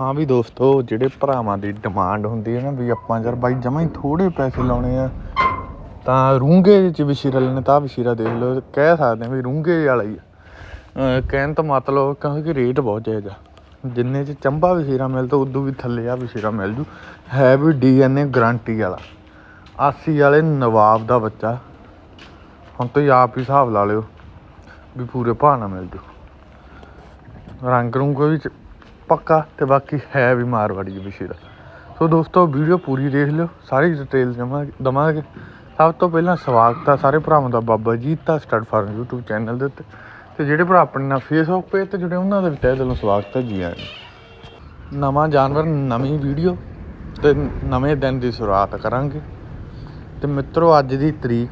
ਹਾਂ ਵੀ ਦੋਸਤੋ, ਜਿਹੜੇ ਭਰਾਵਾਂ ਦੀ ਡਿਮਾਂਡ ਹੁੰਦੀ ਹੈ ਨਾ ਵੀ ਆਪਾਂ ਯਾਰ ਬਾਈ ਜਮਾਂ ਹੀ ਥੋੜੇ ਪੈਸੇ ਲਾਉਣੇ ਆ, ਤਾਂ ਰੂੰਗੇ ਚ ਵਿਸ਼ੀਰਾ ਲੈਣੇ, ਤਾਂ ਆਹ ਵਿਸ਼ੀਰਾ ਦੇਖ ਲਓ, ਕਹਿ ਸਕਦੇ ਆ ਵੀ ਰੂੰਗੇ ਵਾਲਾ ਹੀ ਆ। ਕਹਿਣ ਤੋਂ ਮਤਲਬ ਕਿਉਂਕਿ ਰੇਟ ਬਹੁਤ ਜਾਇਜ਼ ਆ। ਜਿੰਨੇ ਚ ਚੰਬਾ ਵਿਸ਼ੀਰਾ ਮਿਲਦਾ ਉਦੋਂ ਵੀ ਥੱਲੇ ਆ ਵਿਸ਼ੀਰਾ ਮਿਲ ਜੂ ਹੈ ਵੀ ਡੀਐਨਏ ਗਾਰੰਟੀ ਵਾਲਾ। 80 ਵਾਲੇ ਨਵਾਬ ਦਾ ਬੱਚਾ। ਹੁਣ ਤੁਸੀਂ ਆਪ ਹੀ ਹਿਸਾਬ ਲਾ ਲਿਓ ਵੀ ਪੂਰੇ ਭਾਅ ਨਾਲ ਮਿਲ ਜੂ ਰੰਗ ਰੂੰਗ ਵੀ ਪੱਕਾ ਤੇ ਬਾਕੀ ਹੈ ਵੀ ਮਾਰਵਾੜੀ ਵਿਸ਼ੇ ਸੋ ਦੋਸਤੋ ਵੀਡੀਓ ਪੂਰੀ ਦੇਖ ਲਿਓ, ਸਾਰੀ ਡਿਟੇਲ ਜਮਾ ਦਵਾਂਗੇ। ਸਭ ਤੋਂ ਪਹਿਲਾਂ ਸਵਾਗਤ ਆ ਸਾਰੇ ਭਰਾਵਾਂ ਦਾ ਬਾਬਾ ਜੀਤ ਦਾ ਸਟੱਡ ਫਾਰਮ YouTube ਚੈਨਲ ਦੇ ਉੱਤੇ। ਤੇ ਜਿਹੜੇ ਭਰਾ ਆਪਣੇ ਨਾਲ ਫੇਸਬੁੱਕ ਪੇਜ ਤੇ ਜੁੜੇ, ਉਹਨਾਂ ਦਾ ਵੀ ਤਹਿ ਦਿਲੋਂ ਸਵਾਗਤ ਹੈ ਜੀ ਆਇਆਂ ਨਵਾਂ ਜਾਨਵਰ, ਨਵੀਂ ਵੀਡੀਓ ਤੇ ਨਵੇਂ ਦਿਨ ਦੀ ਸ਼ੁਰੂਆਤ ਕਰਾਂਗੇ। ਤੇ ਮਿੱਤਰੋ, ਅੱਜ ਦੀ ਤਰੀਕ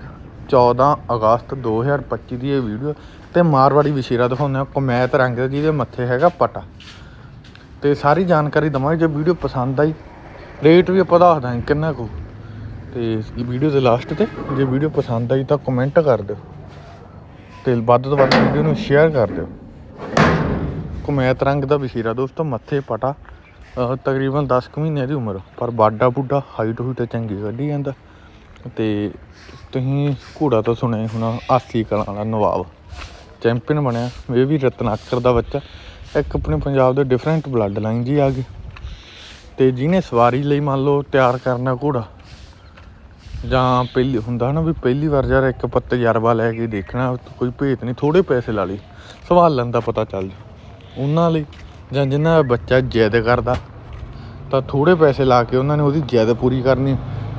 14 ਅਗਸਤ 2025 ਦੀ ਇਹ ਵੀਡੀਓ ਤੇ ਮਾਰਵਾੜੀ ਵਿਸ਼ੇਰਾ ਦਿਖਾਉਂਦੇ ਆ ਕਮੈਤ ਰੰਗ ਦਾ ਜਿਹਦੇ ਮੱਥੇ ਹੈਗਾ ਪਟਾ। ਤੇ ਸਾਰੀ ਜਾਣਕਾਰੀ ਦਵਾਂਗੇ, ਜੇ ਵੀਡੀਓ ਪਸੰਦ ਆਈ ਰੇਟ ਵੀ ਆਪਾਂ ਦੱਸ ਦਾਂਗੇ ਕਿੰਨਾ ਕੁ। ਤੇ ਵੀਡੀਓ ਦੇ ਲਾਸਟ ਤੇ, ਜੇ ਵੀਡੀਓ ਪਸੰਦ ਆਈ ਤਾਂ ਕਮੈਂਟ ਕਰ ਦਿਓ। ਤੇ ਵੱਧ ਤੋਂ ਵੱਧ ਵੀਡੀਓ ਨੂੰ ਸ਼ੇਅਰ ਕਰ ਦਿਓ। ਕਮੈਤ ਰੰਗ ਦਾ ਬਸੀਰਾ ਦੋਸਤੋ, ਮੱਥੇ ਪਟਾ। ਤਕਰੀਬਨ 10 ਕੁ ਮਹੀਨਿਆਂ ਦੀ ਉਮਰ, ਪਰ ਬਾਡਾ ਬੁੱਢਾ ਹਾਈਟ ਹੂਟ ਤੇ ਚੰਗੀ ਕੱਢੀ ਜਾਂਦਾ। ਤੇ ਤੁਸੀਂ ਘੋੜਾ ਤੋਂ ਸੁਣਿਆ ਹੋਣਾ, ਆਸੀ ਕਲਾਂ ਦਾ ਨਵਾਬ। ਚੈਂਪੀਅਨ ਬਣਿਆ, ਇਹ ਵੀ ਰਤਨਾਕਰ ਦਾ ਬੱਚਾ। ਇੱਕ ਆਪਣੇ ਪੰਜਾਬ ਦੇ ਡਿਫਰੈਂਟ ਬਲੱਡ ਲਾਈਨ ਜੀ ਆ ਗਈ ਤੇ ਜਿਹਨੇ ਸਵਾਰੀ ਲਈ ਮੰਨ ਲਓ ਤਿਆਰ ਕਰਨਾ ਘੋੜਾ, ਜਾਂ ਪਹਿਲੀ, ਹੁੰਦਾ ਨਾ ਵੀ ਪਹਿਲੀ ਵਾਰ ਯਾਰ ਇੱਕ ਪੱਤ ਤਜਰਬਾ ਲੈ ਕੇ ਦੇਖਣਾ, ਕੋਈ ਭੇਤ ਨਹੀਂ ਥੋੜੇ ਪੈਸੇ ਲਾ ਲਈ ਸਵਾਲਣ ਦਾ ਪਤਾ ਚੱਲ ਜਾ ਉਹਨਾਂ ਲਈ, ਜਾਂ ਜਿਨ੍ਹਾਂ ਦਾ ਬੱਚਾ ਜਿੱਦ ਕਰਦਾ, ਤਾਂ ਥੋੜੇ ਪੈਸੇ ਲਾ ਕੇ ਉਹਨਾਂ ਨੇ ਉਹਦੀ ਜਿੱਦ ਪੂਰੀ ਕਰਨੀ।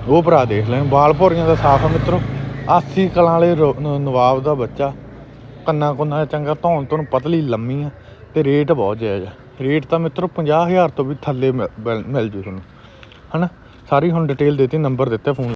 ਉਹ ਭਰਾ ਦੇਖ ਲੈਣ, ਬਾਲ ਭੌਰੀਆਂ ਦਾ ਸਾਫ਼ ਆ ਮਿੱਤਰੋ। 80 ਕਲਾਂ ਵਾਲੇ ਰੋ- ਨਵਾਬ ਦਾ ਬੱਚਾ ਕੰਨਾ ਕੁੰਨਾ ਚੰਗਾ ਧੌਣ ਤੋਂ ਪਤਲੀ ਲੰਮੀ ਆ। ਤੇ ਰੇਟ ਬਹੁਤ ਜਾਇਜ਼ ਆ। ਰੇਟ ਤਾਂ ਮਿੱਤਰੋ 50000 ਤੋਂ ਵੀ ਥੱਲੇ ਮਿਲ- ਮਿਲ ਜੂ ਤੁਹਾਨੂੰ। ਹਨਾ? ਸਾਰੀ ਹੁਣ ਡਿਟੇਲ ਦਿੱਤੀ ਨੰਬਰ ਦਿੱਤਾ ਫੋਨ